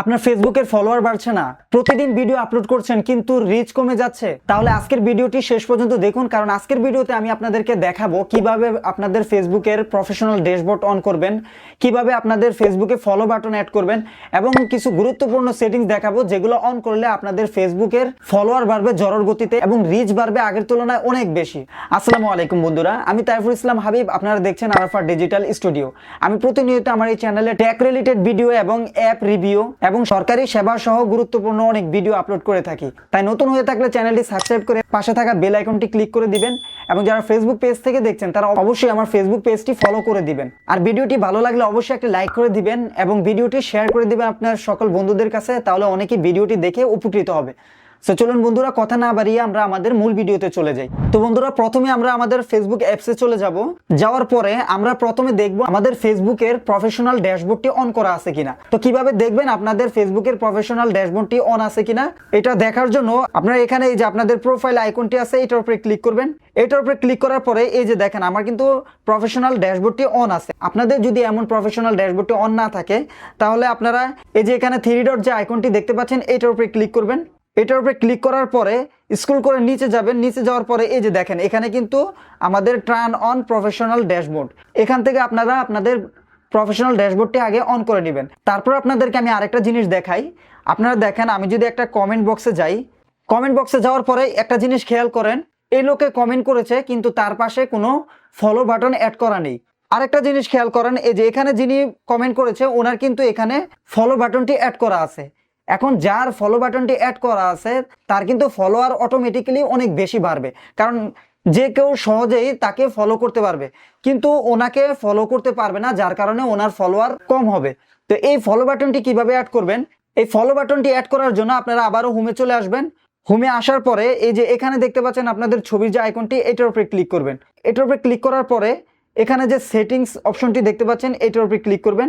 আপনার ফেসবুকের ফলোয়ার বাড়ছে না। প্রতিদিন ভিডিও আপলোড করছেন, কিন্তু রিচ কমে যাচ্ছে। তাহলে আজকের ভিডিওটি শেষ পর্যন্ত দেখুন, কারণ আজকের ভিডিওতে আমি আপনাদেরকে দেখাবো কীভাবে আপনাদের ফেসবুকের প্রফেশনাল ড্যাশবোর্ড অন করবেন, কীভাবে আপনাদের ফেসবুকে ফলো বাটন অ্যাড করবেন, এবং কিছু গুরুত্বপূর্ণ সেটিংস দেখাবো, যেগুলো অন করলে আপনাদের ফেসবুকের ফলোয়ার বাড়বে জরর গতিতে এবং রিচ বাড়বে আগের তুলনায় অনেক বেশি। আসসালামু আলাইকুম বন্ধুরা, আমি তাইফুল ইসলাম হাবিব, আপনারা দেখছেন আরাফা ডিজিটাল স্টুডিও আমি প্রতিনিয়ত আমার এই চ্যানেলে ট্যাক রিলেটেড ভিডিও এবং অ্যাপ রিভিউ এবং সরকারি সেবা সহ গুরুত্বপূর্ণ অনেক ভিডিও আপলোড করে থাকি। তাই নতুন হয়ে থাকলে চ্যানেলটি সাবস্ক্রাইব করে পাশে থাকা বেল আইকনটি ক্লিক করে দিবেন এবং যারা ফেসবুক পেজ থেকে দেখছেন, তারা অবশ্যই আমার ফেসবুক পেজটি ফলো করে দিবেন। আর ভিডিওটি ভালো লাগলে অবশ্যই একটা লাইক করে দিবেন এবং ভিডিওটি শেয়ার করে দিবেন আপনার সকল বন্ধুদের কাছে, তাহলে অনেকেই ভিডিওটি দেখে উপকৃত হবে। সো চলুন বন্ধুরা, কথা না বাড়িয়ে আমরা আমাদের মূল ভিডিওতে চলে যাই। তো বন্ধুরা, প্রথমে আমরা আমাদের ফেসবুক অ্যাপসে চলে যাব। যাওয়ার পরে আমরা প্রথমে দেখব আমাদের ফেসবুকের প্রফেশনাল ড্যাশবোর্ডটি অন করা আছে কিনা। তো কীভাবে দেখবেন আপনাদের ফেসবুকের প্রফেশনাল ড্যাশবোর্ডটি অন আছে কিনা? এটা দেখার জন্য আপনারা এখানে এই যে আপনাদের প্রোফাইল আইকনটি আছে, এটার উপরে ক্লিক করবেন। এটার উপরে ক্লিক করার পরে এই যে দেখেন, আমার কিন্তু প্রফেশনাল ড্যাশবোর্ডটি অন আছে। আপনাদের যদি এমন প্রফেশনাল ড্যাশবোর্ডটি অন না থাকে, তাহলে আপনারা এই যে এখানে থ্রি ডট যে আইকনটি দেখতে পাচ্ছেন, এটার উপরে ক্লিক করবেন। এটার উপরে ক্লিক করার পরে স্ক্রল করে নিচে যাবেন। নিচে যাওয়ার পরে এই যে দেখেন, এখানে কিন্তু আমাদের ট্রান অন প্রফেশনাল ড্যাশবোর্ড এখান থেকে আপনারা আপনাদের প্রফেশনাল ড্যাশবোর্ডটি আগে অন করে নেবেন। তারপর আপনাদেরকে আমি আরেকটা জিনিস দেখাই। আপনারা দেখেন, আমি যদি একটা কমেন্ট বক্সে যাই কমেন্ট বক্সে যাওয়ার পরে একটা জিনিস খেয়াল করেন, এই লোকে কমেন্ট করেছে, কিন্তু তার পাশে কোনো ফলো বাটন অ্যাড করা নেই। আরেকটা জিনিস খেয়াল করেন, এই যে এখানে যিনি কমেন্ট করেছে, ওনার কিন্তু এখানে ফলো বাটনটি অ্যাড করা আছে। এখন যার ফলো বাটনটি অ্যাড করা আছে, তার কিন্তু ফলোয়ার অটোমেটিক্যালি অনেক বেশি বাড়বে। কারণ যে কেউ সহজেই তাকে ফলো করতে পারবে। কিন্তু ওনাকে ফলো করতে পারবে না, যার কারণে ওনার ফলোয়ার কম হবে। তো এই ফলো বাটনটি কীভাবে অ্যাড করবেন? এই ফলো বাটনটি অ্যাড করার জন্য আপনারা আবারও হোমে চলে আসবেন। হোমে আসার পরে এই যে এখানে দেখতে পাচ্ছেন আপনাদের ছবির যে আইকনটি এটার উপরে ক্লিক করবেন। এটার উপরে ক্লিক করার পরে এখানে যে সেটিংস অপশনটি দেখতে পাচ্ছেন, এটার উপরে ক্লিক করবেন।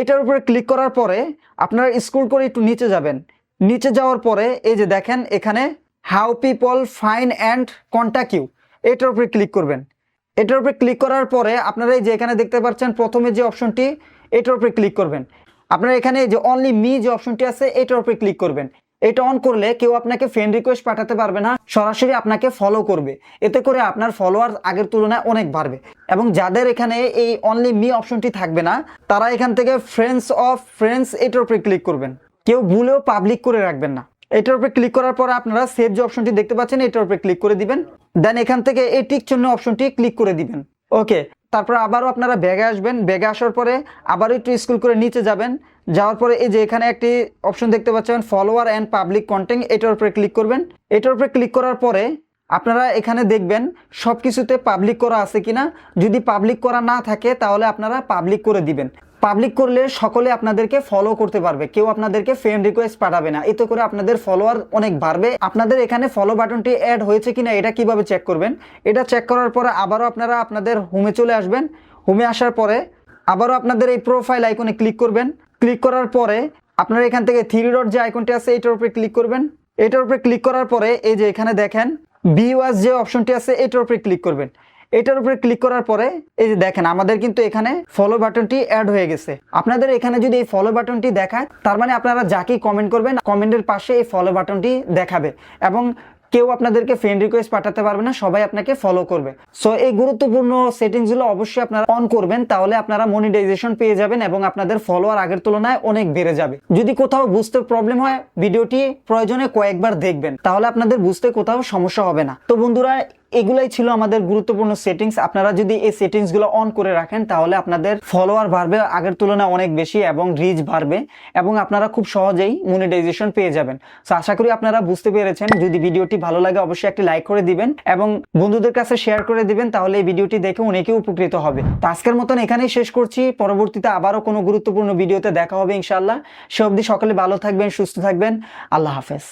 এটার উপরে ক্লিক করার পরে আপনারা স্ক্রল করে একটু নিচে যাবেন। নিচে যাওয়ার পরে এই যে দেখেন, এখানে how people find and contact you এটার উপরে ক্লিক করবেন। এটার উপরে ক্লিক করার পরে আপনারা এই যে এখানে দেখতে পাচ্ছেন, প্রথমে যে অপশনটি এটার উপরে ক্লিক করবেন। আপনারা এখানে এই যে অনলি মি যে অপশনটি আছে এটার উপরে ক্লিক করবেন। এটা অন করলে কেউ আপনাকে ফ্রেন্ড রিকোয়েস্ট পাঠাতে পারবে না, সরাসরি আপনাকে ফলো করবে। এতে করে আপনার ফলোয়ার আগের তুলনায় অনেক বাড়বে। এবং যাদের এখানে এই অনলি মি অপশনটি থাকবে না, তারা এখান থেকে ফ্রেন্ডস অফ ফ্রেন্ডস এটার উপরে ক্লিক করবেন। কেউ ভুলেও পাবলিক করে রাখবেন না। এটার উপরে ক্লিক করার পর আপনারা সেভ যে অপশনটি দেখতে পাচ্ছেন, এটার উপরে ক্লিক করে দিবেন। দেন এখান থেকে এই টিক চিহ্ন অপশনটি ক্লিক করে দিবেন। ওকে তারপর আবারও আপনারা ব্যাগে আসবেন, ব্যাগে আসার পরে আবারও একটু স্কুল করে নিচে যাবেন। যাওয়ার পরে এই যে এখানে একটি অপশন দেখতে পাচ্ছেন ফলোয়ার অ্যান্ড পাবলিক কন্টেন্ট এটার উপরে ক্লিক করবেন। এটার উপরে ক্লিক করার পরে আপনারা এখানে দেখবেন সব কিছুতে পাবলিক করা আছে কিনা। যদি পাবলিক করা না থাকে, তাহলে আপনারা পাবলিক করে দিবেন। পাবলিক করলে সকলে আপনাদেরকে ফলো করতে পারবে। কেউ আপনাদেরকে ফ্রেন্ড রিকোয়েস্ট পাঠাবে না। এতে করে আপনাদের ফলোয়ার অনেক বাড়বে। আপনাদের এখানে ফলো বাটনটি অ্যাড হয়েছে কিনা এটা কীভাবে চেক করবেন? এটা চেক করার পরে আবারও আপনারা আপনাদের হোমে চলে আসবেন। হোমে আসার পরে আবারও আপনাদের এই প্রোফাইল আইকনে ক্লিক করবেন। ক্লিক করার পরে আপনারা এখান থেকে থ্রি ডট যে আইকনটি আছে, এটার উপরে ক্লিক করবেন। এটার উপরে ক্লিক করার পরে এই যে এখানে দেখেন বিওয়াস যে অপশনটি আছে, এটার উপরে ক্লিক করবেন। এটার উপরে ক্লিক করার পরে, এই যে দেখেন, আমাদের কিন্তু এখানে ফলো বাটনটি অ্যাড হয়ে গেছে। আপনাদের এখানে যদি এই ফলো বাটনটি দেখায়, তার মানে আপনারা যাকেই কমেন্ট করবেন কমেন্টের পাশে এই ফলো বাটনটি দেখাবে। এবং কেউ আপনাদেরকে ফ্রেন্ড রিকোয়েস্ট পাঠাতে পারবে না, সবাই আপনাকে ফলো করবে। সো এই গুরুত্বপূর্ণ সেটিংসগুলো অবশ্যই আপনারা অন করবেন, তাহলে আপনারা মনিটাইজেশন পেয়ে যাবেন এবং আপনাদের ফলোয়ার আগের তুলনায় অনেক বেড়ে যাবে। যদি কোথাও বুঝতে প্রবলেম হয়, ভিডিওটি প্রয়োজনে কয়েকবার দেখবেন, তাহলে আপনাদের বুঝতে কোথাও সমস্যা হবে না। তো বন্ধুরা এগুলাই ছিল আমাদের গুরুত্বপূর্ণ সেটিংস আপনারা যদি এই সেটিংসগুলো অন করে রাখেন, তাহলে আপনাদের ফলোয়ার বাড়বে, আগের তুলনায় অনেক বেশি এবং রিচ বাড়বে এবং আপনারা খুব সহজেই মনিটাইজেশন পেয়ে যাবেন। সো আশা করি আপনারা বুঝতে পেরেছেন। যদি ভিডিওটি ভালো লাগে, অবশ্যই একটি লাইক করে দিবেন এবং বন্ধুদের কাছে শেয়ার করে দিবেন, তাহলে এই ভিডিওটি দেখে অনেকেই উপকৃত হবে। তো আজকের মতন এখানেই শেষ করছি। পরবর্তীতে আবারও কোনো গুরুত্বপূর্ণ ভিডিওতে দেখা হবে ইনশাল্লাহ সে অবধি সকলে ভালো থাকবেন, সুস্থ থাকবেন। আল্লাহ হাফেজ।